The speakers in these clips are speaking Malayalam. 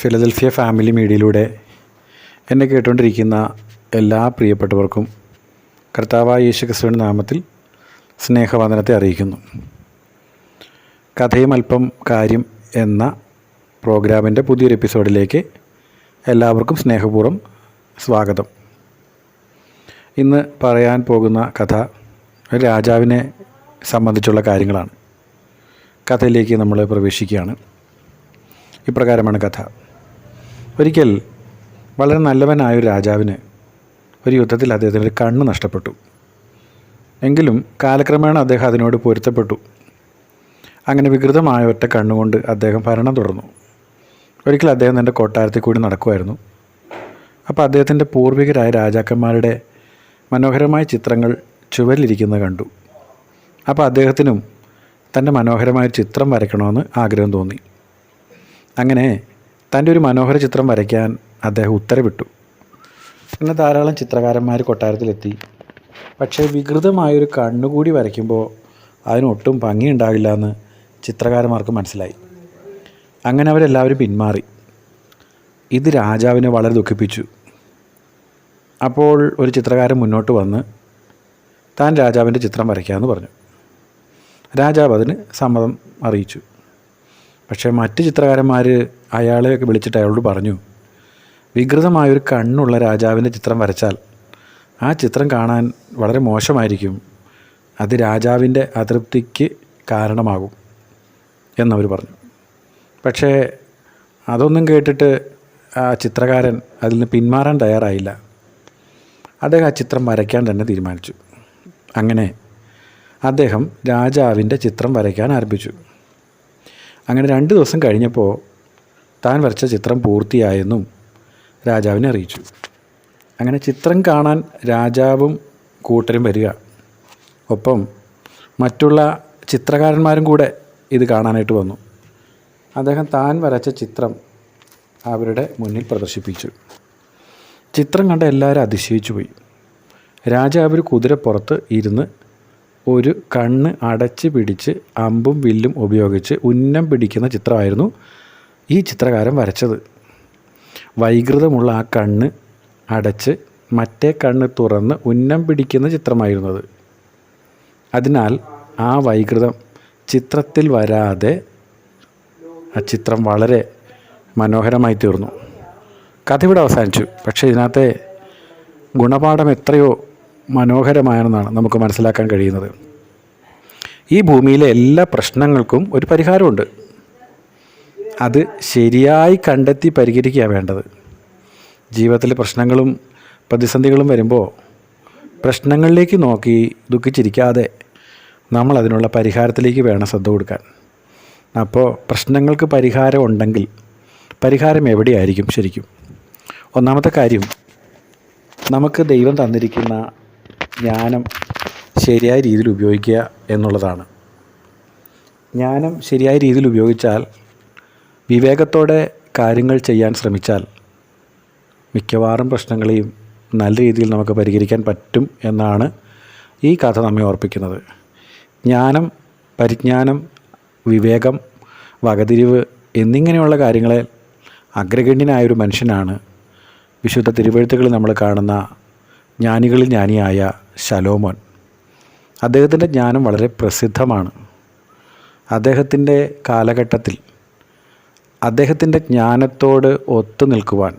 ഫിലദൽഫിയ ഫാമിലി മീഡിയയിലൂടെ എന്നെ കേട്ടുകൊണ്ടിരിക്കുന്ന എല്ലാ പ്രിയപ്പെട്ടവർക്കും കർത്താവായ യേശു ക്രിസ്തുവിന്റെ നാമത്തിൽ സ്നേഹവന്ദനത്തെ അറിയിക്കുന്നു. കഥയും അല്പം കാര്യം എന്ന പ്രോഗ്രാമിന്റെ പുതിയൊരു എപ്പിസോഡിലേക്ക് എല്ലാവർക്കും സ്നേഹപൂർവം സ്വാഗതം. ഇന്ന് പറയാൻ പോകുന്ന കഥ രാജാവിനെ സംബന്ധിച്ചുള്ള കാര്യങ്ങളാണ്. കഥയിലേക്ക് നമ്മൾ പ്രവേശിക്കുകയാണ്. ഇപ്രകാരമാണ് കഥ. ഒരിക്കൽ വളരെ നല്ലവനായ ഒരു രാജാവിന് ഒരു യുദ്ധത്തിൽ അദ്ദേഹത്തിന് ഒരു കണ്ണ് നഷ്ടപ്പെട്ടു. എങ്കിലും കാലക്രമേണ അദ്ദേഹം അതിനോട് പൊരുത്തപ്പെട്ടു. അങ്ങനെ വികൃതമായ ഒറ്റ കണ്ണുകൊണ്ട് അദ്ദേഹം ഭരണം തുടർന്നു. ഒരിക്കൽ അദ്ദേഹം തന്റെ കൊട്ടാരത്തിൽ കൂടി നടക്കുമായിരുന്നു. അപ്പോൾ അദ്ദേഹത്തിന്റെ പൂർവികരായ രാജാക്കന്മാരുടെ മനോഹരമായ ചിത്രങ്ങൾ ചുവരിലിരിക്കുന്നത് കണ്ടു. അപ്പോൾ അദ്ദേഹത്തിനും തന്റെ മനോഹരമായ ചിത്രം വരയ്ക്കണമെന്ന് ആഗ്രഹം തോന്നി. അങ്ങനെ തന്റെ ഒരു മനോഹര ചിത്രം വരയ്ക്കാൻ അദ്ദേഹം ഉത്തരവിട്ടു. പിന്നെ ധാരാളം ചിത്രകാരന്മാർ കൊട്ടാരത്തിലെത്തി. പക്ഷേ വികൃതമായൊരു കണ്ണുകൂടി വരയ്ക്കുമ്പോൾ അതിനൊട്ടും ഭംഗിയുണ്ടാവില്ല എന്ന് ചിത്രകാരന്മാർക്ക് മനസ്സിലായി. അങ്ങനെ അവരെല്ലാവരും പിന്മാറി. ഇത് രാജാവിനെ വളരെ ദുഃഖിപ്പിച്ചു. അപ്പോൾ ഒരു ചിത്രകാരൻ മുന്നോട്ട് വന്ന് താൻ രാജാവിന്റെ ചിത്രം വരയ്ക്കാമെന്ന് പറഞ്ഞു. രാജാവ് അതിന് സമ്മതം അറിയിച്ചു. പക്ഷേ മറ്റ് ചിത്രകാരന്മാർ അയാളെ വിളിച്ചിട്ട് അയാളോട് പറഞ്ഞു വികൃതമായൊരു കണ്ണുള്ള രാജാവിന്റെ ചിത്രം വരച്ചാൽ ആ ചിത്രം കാണാൻ വളരെ മോശമായിരിക്കും. അത് രാജാവിന്റെ അതൃപ്തിക്ക് കാരണമാകും എന്നവർ പറഞ്ഞു. പക്ഷേ അതൊന്നും കേട്ടിട്ട് ആ ചിത്രകാരൻ അതിൽ നിന്ന് പിന്മാറാൻ തയ്യാറായില്ല. അദ്ദേഹം ആ ചിത്രം വരയ്ക്കാൻ തന്നെ തീരുമാനിച്ചു. അങ്ങനെ അദ്ദേഹം രാജാവിന്റെ ചിത്രം വരയ്ക്കാൻ ആരംഭിച്ചു. അങ്ങനെ രണ്ട് ദിവസം കഴിഞ്ഞപ്പോൾ താൻ വരച്ച ചിത്രം പൂർത്തിയായെന്നും രാജാവിനെ അറിയിച്ചു. അങ്ങനെ ചിത്രം കാണാൻ രാജാവും കൂട്ടരും വരിക. ഒപ്പം മറ്റുള്ള ചിത്രകാരന്മാരും കൂടെ ഇത് കാണാനായിട്ട് വന്നു. അദ്ദേഹം താൻ വരച്ച ചിത്രം അവരുടെ മുന്നിൽ പ്രദർശിപ്പിച്ചു. ചിത്രം കണ്ട എല്ലാവരും അതിശയിച്ചു പോയി രാജാവ് ഒരു കുതിരപ്പുറത്ത് ഇരുന്ന് ഒരു കണ്ണ് അടച്ച് പിടിച്ച് അമ്പും വില്ലും ഉപയോഗിച്ച് ഉന്നം പിടിക്കുന്ന ചിത്രമായിരുന്നു ഈ ചിത്രകാരൻ വരച്ചത്. വൈകൃതമുള്ള ആ കണ്ണ് അടച്ച് മറ്റേ കണ്ണ് തുറന്ന് ഉന്നം പിടിക്കുന്ന ചിത്രമായിരുന്നത്. അതിനാൽ ആ വൈകൃതം ചിത്രത്തിൽ വരാതെ ആ ചിത്രം വളരെ മനോഹരമായി തീർന്നു. കഥ ഇവിടെ അവസാനിച്ചു. പക്ഷേ ഇതിനകത്തെ ഗുണപാഠം എത്രയോ മനോഹരമാണെന്നാണ് നമുക്ക് മനസ്സിലാക്കാൻ കഴിയുന്നത്. ഈ ഭൂമിയിലെ എല്ലാ പ്രശ്നങ്ങൾക്കും ഒരു പരിഹാരമുണ്ട്. അത് ശരിയായി കണ്ടെത്തി പരിഹരിക്കുക വേണ്ടത്. ജീവിതത്തിലെ പ്രശ്നങ്ങളും പ്രതിസന്ധികളും വരുമ്പോൾ പ്രശ്നങ്ങളിലേക്ക് നോക്കി ദുഃഖിച്ചിരിക്കാതെ നമ്മൾ അതിനുള്ള പരിഹാരത്തിലേക്ക് വേണം ശ്രദ്ധ കൊടുക്കാൻ. അപ്പോൾ പ്രശ്നങ്ങൾക്ക് പരിഹാരം ഉണ്ടെങ്കിൽ പരിഹാരം എവിടെയായിരിക്കും ശരിക്കും? ഒന്നാമത്തെ കാര്യം നമുക്ക് ദൈവം തന്നിരിക്കുന്ന ജ്ഞാനം ശരിയായ രീതിയിൽ ഉപയോഗിക്കുക എന്നുള്ളതാണ്. ജ്ഞാനം ശരിയായ രീതിയിൽ ഉപയോഗിച്ചാൽ വിവേകത്തോടെ കാര്യങ്ങൾ ചെയ്യാൻ ശ്രമിച്ചാൽ മിക്കവാറും പ്രശ്നങ്ങളെയും നല്ല രീതിയിൽ നമുക്ക് പരിഹരിക്കാൻ പറ്റും എന്നാണ് ഈ കഥ നമ്മെ ഓർപ്പിക്കുന്നത്. ജ്ഞാനം പരിജ്ഞാനം വിവേകം വകതിരിവ് എന്നിങ്ങനെയുള്ള കാര്യങ്ങളെ അഗ്രഗണ്യനായൊരു മനുഷ്യനാണ് വിശുദ്ധ തിരുവഴുത്തുകളിൽ നമ്മൾ കാണുന്ന ജ്ഞാനികളിൽ ജ്ഞാനിയായ ശലോമോൻ. അദ്ദേഹത്തിന്റെ ജ്ഞാനം വളരെ പ്രസിദ്ധമാണ്. അദ്ദേഹത്തിന്റെ കാലഘട്ടത്തിൽ അദ്ദേഹത്തിന്റെ ജ്ഞാനത്തോട് ഒത്തു നിൽക്കുവാൻ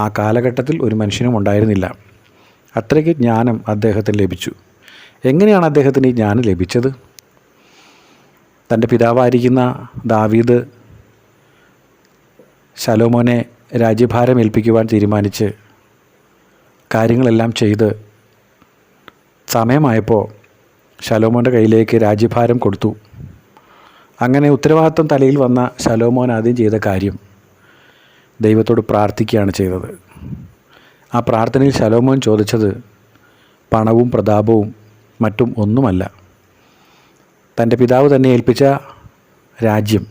ആ കാലഘട്ടത്തിൽ ഒരു മനുഷ്യനും ഉണ്ടായിരുന്നില്ല. അത്രയ്ക്ക് ജ്ഞാനം അദ്ദേഹത്തിന് ലഭിച്ചു. എങ്ങനെയാണ് അദ്ദേഹത്തിന് ഈ ജ്ഞാനം ലഭിച്ചത്? തന്റെ പിതാവായിരിക്കുന്ന ദാവീദ് ശലോമോനെ രാജ്യഭാരം ഏൽപ്പിക്കുവാൻ തീരുമാനിച്ച് കാര്യങ്ങളെല്ലാം ചെയ്ത് സമയമായപ്പോൾ ശലോമോന്റെ കയ്യിലേക്ക് രാജ്യഭാരം കൊടുത്തു. അങ്ങനെ ഉത്തരവാദിത്വം തലയിൽ വന്ന ശലോമോൻ ആദ്യം ചെയ്ത കാര്യം ദൈവത്തോട് പ്രാർത്ഥിക്കുകയാണ് ചെയ്തത്. ആ പ്രാർത്ഥനയിൽ ശലോമോൻ ചോദിച്ചത് പണവും പ്രതാപവും മറ്റും ഒന്നുമല്ല. തന്റെ പിതാവ് തന്നെ ഏൽപ്പിച്ച രാജ്യം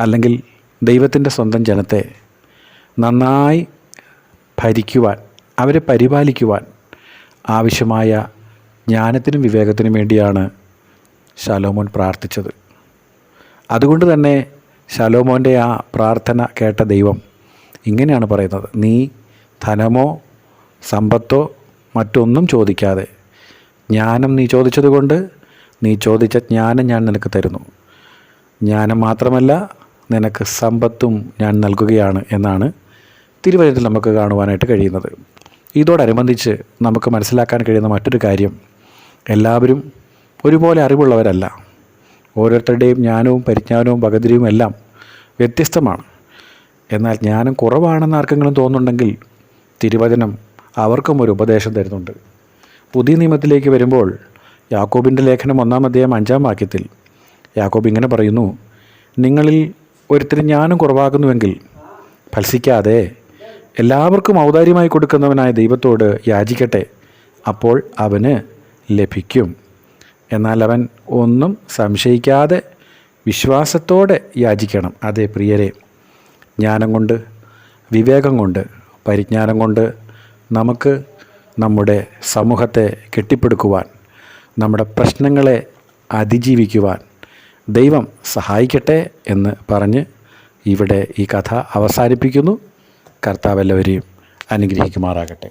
അല്ലെങ്കിൽ ദൈവത്തിന്റെ സ്വന്തം ജനത്തെ നന്നായി ഭരിക്കുവാൻ അവരെ പരിപാലിക്കുവാൻ ആവശ്യമായ ജ്ഞാനത്തിനും വിവേകത്തിനും വേണ്ടിയാണ് ശലോമോൻ പ്രാർത്ഥിച്ചത്. അതുകൊണ്ട് തന്നെ ശലോമോന്റെ ആ പ്രാർത്ഥന കേട്ട ദൈവം ഇങ്ങനെയാണ് പറയുന്നത്. നീ ധനമോ സമ്പത്തോ മറ്റൊന്നും ചോദിക്കാതെ ജ്ഞാനം നീ ചോദിച്ചതുകൊണ്ട് നീ ചോദിച്ച ജ്ഞാനം ഞാൻ നിനക്ക് തരുന്നു. ജ്ഞാനം മാത്രമല്ല നിനക്ക് സമ്പത്തും ഞാൻ നൽകുകയാണ് എന്നാണ് തിരുവചനത്തിൽ നമുക്ക് കാണുവാനായിട്ട് കഴിയുന്നത്. ഇതോടനുബന്ധിച്ച് നമുക്ക് മനസ്സിലാക്കാൻ കഴിയുന്ന മറ്റൊരു കാര്യം എല്ലാവരും ഒരുപോലെ അറിവുള്ളവരല്ല. ഓരോരുത്തരുടെയും ജ്ഞാനവും പരിജ്ഞാനവും പകതിരിയും എല്ലാം വ്യത്യസ്തമാണ്. എന്നാൽ ജ്ഞാനം കുറവാണെന്ന് ആർക്കെങ്കിലും തോന്നുന്നുണ്ടെങ്കിൽ തിരുവചനം അവർക്കും ഒരു ഉപദേശം തരുന്നുണ്ട്. പുതിയ നിയമത്തിലേക്ക് വരുമ്പോൾ യാക്കോബിന്റെ ലേഖനം ഒന്നാം അധ്യായം അഞ്ചാം വാക്യത്തിൽ യാക്കോബ് ഇങ്ങനെ പറയുന്നു നിങ്ങളിൽ ഒരുത്തിന് ജ്ഞാനം കുറവാകുന്നുവെങ്കിൽ ഫത്സിക്കാതെ എല്ലാവർക്കും ഔദാര്യമായി കൊടുക്കുന്നവനായ ദൈവത്തോട് യാചിക്കട്ടെ. അപ്പോൾ അവന് ലഭിക്കും. എന്നാൽ അവൻ ഒന്നും സംശയിക്കാതെ വിശ്വാസത്തോടെ യാചിക്കണം. അതെ പ്രിയരെ ജ്ഞാനം കൊണ്ട് വിവേകം കൊണ്ട് പരിജ്ഞാനം കൊണ്ട് നമുക്ക് നമ്മുടെ സമൂഹത്തെ കെട്ടിപ്പടുക്കുവാൻ നമ്മുടെ പ്രശ്നങ്ങളെ അതിജീവിക്കുവാൻ ദൈവം സഹായിക്കട്ടെ എന്ന് പറഞ്ഞ് ഇവിടെ ഈ കഥ അവസാനിപ്പിക്കുന്നു. കർത്താവ് എല്ലാവരെയും അനുഗ്രഹിക്കുമാറാകട്ടെ.